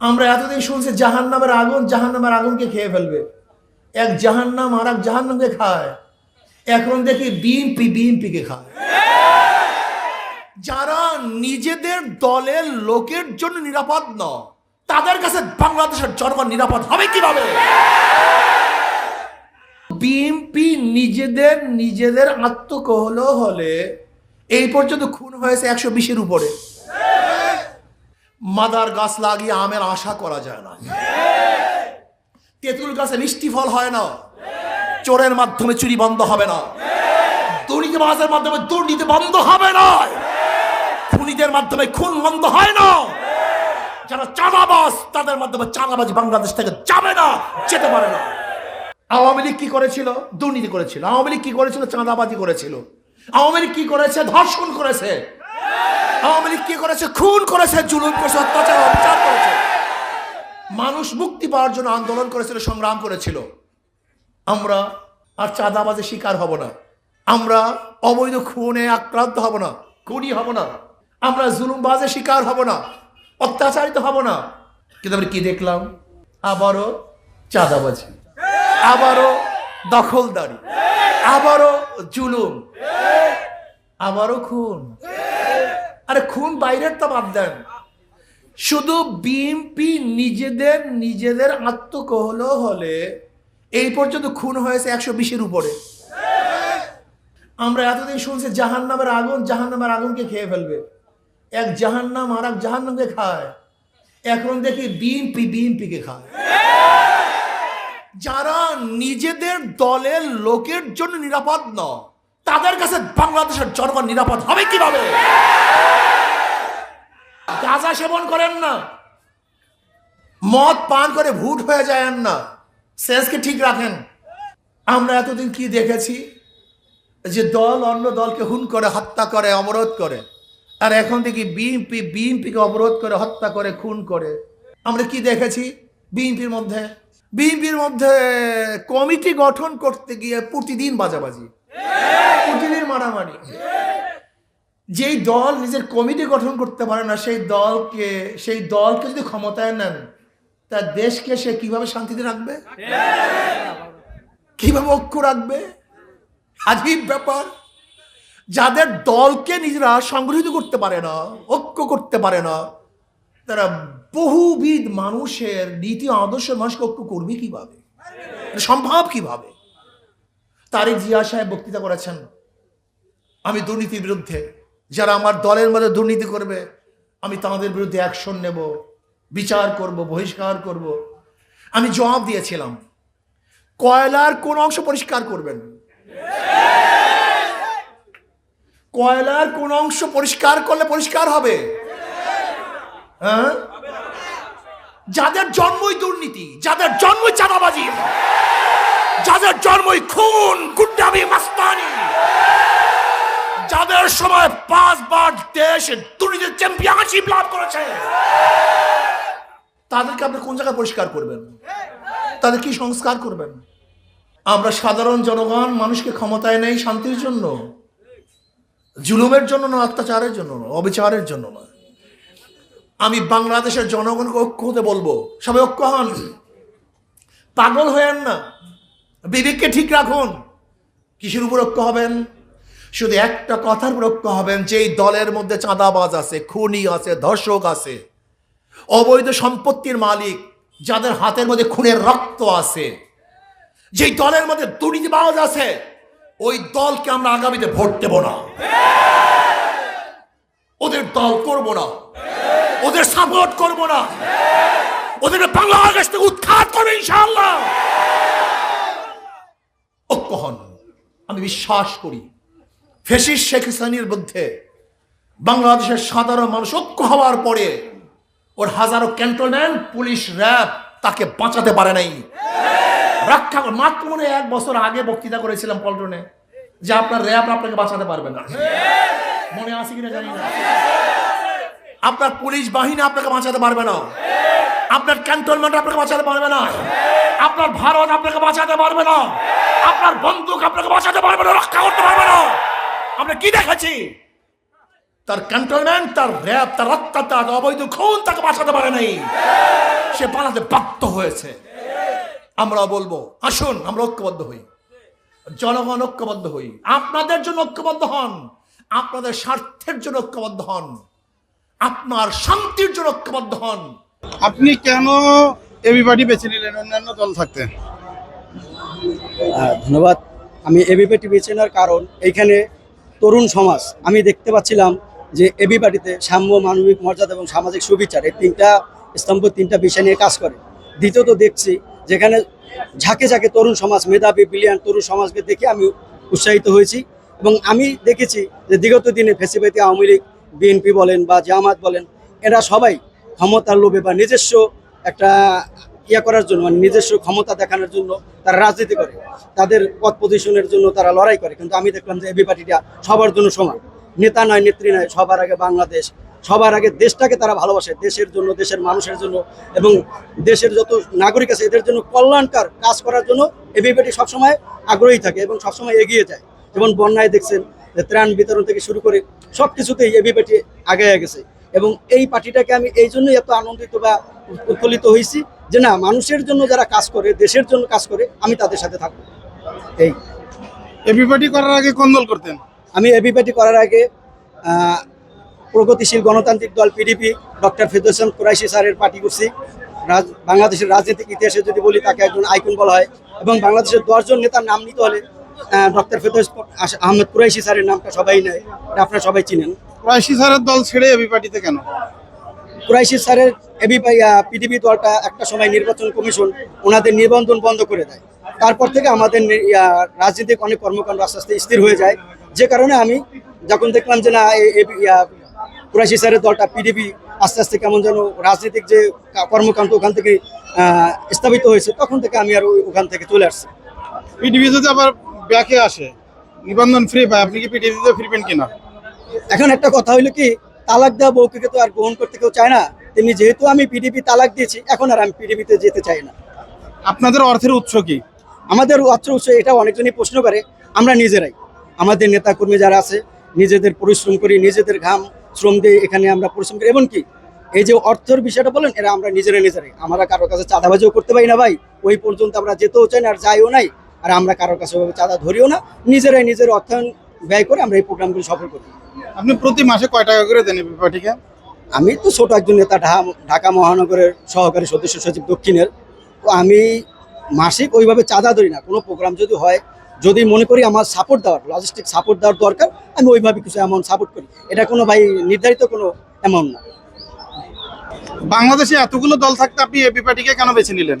আমরা এতদিন শুনছি জাহান নামের আগুন জাহান নামের আগুনকে খেয়ে ফেলবে। এক জাহান নাম আর এক জাহান নামকে খায়। এখন দেখি বিএনপি বিএনপিকে খায়। যারা নিজেদের দলের লোকের জন্য নিরাপদ নয়, তাদের কাছে বাংলাদেশের জনগণ নিরাপদ হবে কীভাবে? বিএনপি নিজেদের নিজেদের আত্মকহল হলে এই পর্যন্ত খুন হয়েছে একশো বিশের উপরে। মাদার গাছ লাগিয়ে আমের আশা করা যায় না। তেঁতুল গাছে মিষ্টি ফল হয় না। চোরের মাধ্যমে চুরি বন্ধ হবে না। দুর্নীতিবাজের মাধ্যমে দুর্নীতি বন্ধ হবে না। খুনিদের মাধ্যমে খুন বন্ধ হয় না। যারা চাঁদাবাজ, তাদের মাধ্যমে চাঁদাবাজ বাংলাদেশ থেকে যাবে না, যেতে পারে না। আওয়ামী লীগ কি করেছিল? দুর্নীতি করেছিল। আওয়ামী লীগ কি করেছিল? চাঁদাবাজি করেছিল। আওয়ামী লীগ কি করেছে? ধর্ষণ করেছে। আওয়ামী কি করেছে? খুন করেছে, জুলুম করেছে, অত্যাচার, অবিচার করেছে। মানুষ মুক্তি পাওয়ার জন্য আন্দোলন করেছিল, সংগ্রাম করেছিল। আমরা আর চাঁদাবাজের শিকার হব না। আমরা অবৈধ খুনে আক্রান্ত হব না, খুনি হব না। আমরা জুলুমবাজের শিকার হব না, অত্যাচারিত হব না। কিন্তু আমরা কি দেখলাম? আবারও চাঁদাবাজি। আবারও দখলদারি। আবারও জুলুম। আবারও খুন। আরে খুন বাইরের তো বাদ দেন। শুধু বিএনপি নিজেদের নিজেদের আত্মকহল হলে এই পর্যন্ত খুন হয়েছে একশো বিশের উপরে। আমরা এতদিন শুনছি জাহান নামের আগুন জাহান নামের আগুনকে খেয়ে ফেলবে। এক জাহান নাম আর এক জাহান নামকে খায়। এখন দেখি বিএনপি বিএনপিকে খায়। যারা নিজেদের দলের লোকের জন্য নিরাপদ নয়, তাদের কাছে বাংলাদেশের জনগণ নিরাপদ হবে কীভাবে? গাঁজা সেবন করেন না। মদ পান করে ভুট হয়ে যায় না। সেন্সকে ঠিক রাখেন। আমরা এতদিন কি দেখেছি? যে দল অন্য দলকে হুন করে, হত্যা করে, অবরোধ করে। আর এখন দেখি বিএনপি বিএনপিকে অবরোধ করে, হত্যা করে, খুন করে। আমরা কি দেখেছি বিএনপির মধ্যে? বিএনপির মধ্যে কমিটি গঠন করতে গিয়ে প্রতিদিন বাজাবাজি। প্রতিদিন মারামারি। যেই দল নিজের কমিটি গঠন করতে পারে না, সেই দলকে সেই দলকে যদি ক্ষমতায় নেন, তার দেশকে সে কীভাবে শান্তিতে রাখবে? কীভাবে ঐক্য রাখবে? আজীব ব্যাপার। যাদের দলকে নিজেরা সংগঠিত করতে পারে না, ঐক্য করতে পারে না, তারা বহুবিধ মানুষের নীতি আদর্শ মানুষকে ঐক্য করবে কীভাবে? সম্ভব কীভাবে? তারিক জিয়া সাহেব বক্তৃতা করেছেন, আমি দুর্নীতির বিরুদ্ধে। যারা আমার দলের মধ্যে দুর্নীতি করবে, আমি তাদের বিরুদ্ধে অ্যাকশন নেব, বিচার করব, বহিষ্কার করব। আমি জবাব দিয়েছিলাম, কয়লার কোন অংশ পরিষ্কার করবেন? কয়লার কোন অংশ পরিষ্কার করলে পরিষ্কার হবে? হ্যাঁ? যাদের জন্মই দুর্নীতি, যাদের জন্মই চাঁদাবাজি, যাদের জন্মই খুন, গুন্ডামি, মাস্তানি যাদের সময় পাঁচবার দেশ, দুর্নীতির চ্যাম্পিয়নশিপ লাভ করেছে। তাদেরকে আপনি কোন জায়গায় পরিষ্কার করবেন? তাদের কি সংস্কার করবেন? আমরা সাধারণ জনগণ, মানুষকে ক্ষমতায় নেই শান্তির জন্য। জুলুমের জন্য না অত্যাচারের জন্য না অবিচারের জন্য না আমি বাংলাদেশের জনগণকে ঐক্য হতে বলব। সবাই ঐক্য হন। পাগল হয়েন না। বিবেককে ঠিক রাখুন। কিসের উপর ঐক্য হবেন? শুধু একটা কথার ঐক্য হবেন যেই দলের মধ্যে চাঁদাবাজ আছে, খুনি আছে, ধর্ষক আছে, অবৈধ সম্পত্তির মালিক, যাদের হাতের মধ্যে খুনের রক্ত আছে, যেই দলের মধ্যে দুর্নীতিবাজ আছে, ওই দলকে আমরা আগামীতে ভোট দেব না। ওদের দল করব না। ওদের সাপোর্ট করব না। ওদের বাংলাদেশ থেকে উৎখাত করবে ইনশাআল্লাহ। ঐক্য হন। আমি বিশ্বাস করি ফেসিস শেখ হাসিনার মধ্যে বাংলাদেশের সাধারণ মানুষ ঐক্য হওয়ার পরে ওর হাজারো ক্যান্টনমেন্ট, পুলিশ, র্যাব তাকে বাঁচাতে পারে নাই। রক্ষা মাত্র মনে এক বছর আগে বক্তৃতা করেছিলাম পল্টনে যে আপনার র্যাব আপনাকে বাঁচাতে পারবে না। মনে আছে কিনা জানি না। আপনার পুলিশ বাহিনী আপনাকে বাঁচাতে পারবে না। আপনার ক্যান্টনমেন্ট আপনাকে বাঁচাতে পারবে না। আপনার ভারত আপনাকে বাঁচাতে পারবে না। আপনার বন্দুক আপনাকে বাঁচাতে পারবে না, রক্ষা করতে পারবে না। আমরা কি দেখাচ্ছি? তার ক্যান্টনমেন্ট তার র্যাব তার অত্যাচার অবৈধ খুন তাকে বাঁচাতে পারে নাই। সে পালাতে বাধ্য হয়েছে। আমরা বলব আসুন আমরা ঐক্যবদ্ধ হই। জনগণ ঐক্যবদ্ধ হই। আপনাদের জন্য ঐক্যবদ্ধ হন। আপনাদের স্বার্থের জন্য ঐক্যবদ্ধ হন। আপনার শান্তির জন্য ঐক্যবদ্ধ হন। আপনি কেন এবি পার্টি বেছে নিলেন? অন্যান্য দল থাকতে। ধন্যবাদ। আমি এবিপিটি বেছে নেওয়ার কারণ এইখানে তরুণ সমাজ, আমি দেখতে পাচ্ছিলাম যে এবি পার্টিতে সাম্য, মানবিক মর্যাদা এবং সামাজিক সুবিচার এই তিনটা স্তম্ভ, তিনটা বিষয় নিয়ে কাজ করে। দ্বিতীয়ত দেখছি যেখানে ঝাঁকে ঝাঁকে তরুণ সমাজ, মেধাবী বিলিয়ান তরুণ সমাজকে দেখে আমি উৎসাহিত হয়েছি এবং আমি দেখেছি যে বিগত দিনে ফেসিবাদী আওয়ামী লীগ বিএনপি বলেন বা জামাত বলেন, এরা সবাই ক্ষমতার লোভে বা নিজস্ব একটা ইয়া করার জন্য মানে নিজস্ব ক্ষমতা দেখানোর জন্য তারা রাজনীতি করে। তাদের পদ পজিশনের জন্য তারা লড়াই করে। কিন্তু আমি দেখলাম যে এবি পার্টিটা সবার জন্য সমান। নেতা নয়, নেত্রী নয়, সবার আগে বাংলাদেশ। সবার আগে দেশটাকে তারা ভালোবাসে, দেশের জন্য, দেশের মানুষের জন্য। এবং দেশের যত নাগরিক আছে, এদের জন্য কল্যাণকার কাজ করার জন্য এবি পার্টি সবসময় আগ্রহী থাকে এবং সবসময় এগিয়ে যায়। যেমন বন্যায় দেখছেন, যে ত্রাণ বিতরণ থেকে শুরু করে সব কিছুতেই এবি পার্টি আগে গেছে। এবং এই পার্টিটাকে আমি এই জন্যই এত আনন্দিত বা উৎফুল্লিত হয়েছি যে না মানুষের জন্য যারা কাজ করে দেশের জন্য কাজ করে আমি তাদের সাথে থাকব। এই। এবি পার্টি করার আগে কোন দল করতেন? আমি এবি পার্টি করার আগে প্রগতিশীল গণতান্ত্রিক দল পিডিপি ডক্টর ফেদুসান কুরাইশি স্যারের পার্টি করছি। রাজ- বাংলাদেশের রাজনৈতিক ইতিহাসে যদি বলি তাকে একজন আইকন বলা হয় এবং বাংলাদেশের দশজন নেতার নাম নিতে হলে ডক্টর ফেদোস আহমেদ কুরাইশি স্যারের নামটা সবাই নেয়। আপনারা সবাই চিনেন। স্যারের দল ছেড়ে এবি পার্টিতে কেন? কুরাইশি স্যারের এবি পিডিপি দলটা একটা সময় নির্বাচন কমিশন ওনাদের নিবন্ধন বন্ধ করে দেয়। তারপর থেকে আমাদের রাজনৈতিক অনেক কর্মকাণ্ড আস্তে আস্তে স্থির হয়ে যায়। যে কারণে আমি যখন দেখলাম যে না কুরাইশি স্যারের দলটা পিডিপি আস্তে আস্তে কেমন যেন রাজনৈতিক যে কর্মকাণ্ড ওখান থেকে স্থাপিত হয়েছে তখন থেকে আমি আর ওখান থেকে চলে আসছি। পিডিপি যদি আবার ব্যাকে আসে নিবন্ধন ফ্রি পায় আপনি কি পিডিপিতে ফিরবেন কিনা? এখন একটা কথা হইল কি তালাক দেওয়া বউকে তো আর গ্রহণ করতে কেউ চায় না। তেমনি যেহেতু আমি পিডিপি তালাক দিয়েছি এখন আর আমি পিডিপিতে যেতে চাই না। আপনাদের অর্থের উৎস কি? আমাদের অর্থের উৎস এটা অনেকজনই প্রশ্ন করে আমরা নিজেরাই। আমাদের নেতা কর্মী যারা আছে নিজেদের পরিশ্রম করি নিজেদের ঘাম শ্রম দিয়ে এখানে আমরা পরিশ্রম করি। এমনকি এই যে অর্থের বিষয়টা বলেন এরা আমরা নিজেরা নিজেরাই। আমরা কারোর কাছে চাঁদাবাজিও করতে পারি না ভাই। ওই পর্যন্ত আমরা যেতেও চাই না আর যাইও নাই। আর আমরা কারোর কাছে চাঁদা ধরিও না। নিজেরাই নিজের অর্থায়ন ব্যয় করে আমরা এই প্রোগ্রামগুলো সফল করি। আপনি প্রতি মাসে কয় টাকা করে দেন পার্টিকে আমি তো ছোট একজন নেতা ঢাকা মহানগরের সহকারী সদস্য সচিব দক্ষিণের। তো আমি মাসিক ওইভাবে চাঁদা ধরি না। কোনো প্রোগ্রাম যদি হয় যদি মনে করি আমার সাপোর্ট দেওয়ার লজিস্টিক সাপোর্ট দেওয়ার দরকার আমি ওইভাবে কিছু অ্যামাউন্ট সাপোর্ট করি। এটা কোনো ভাই নির্ধারিত কোনো অ্যামাউন্ট না। বাংলাদেশে এতগুলো দল থাকতে আপনি এবি পার্টিকে কেন বেছে নিলেন?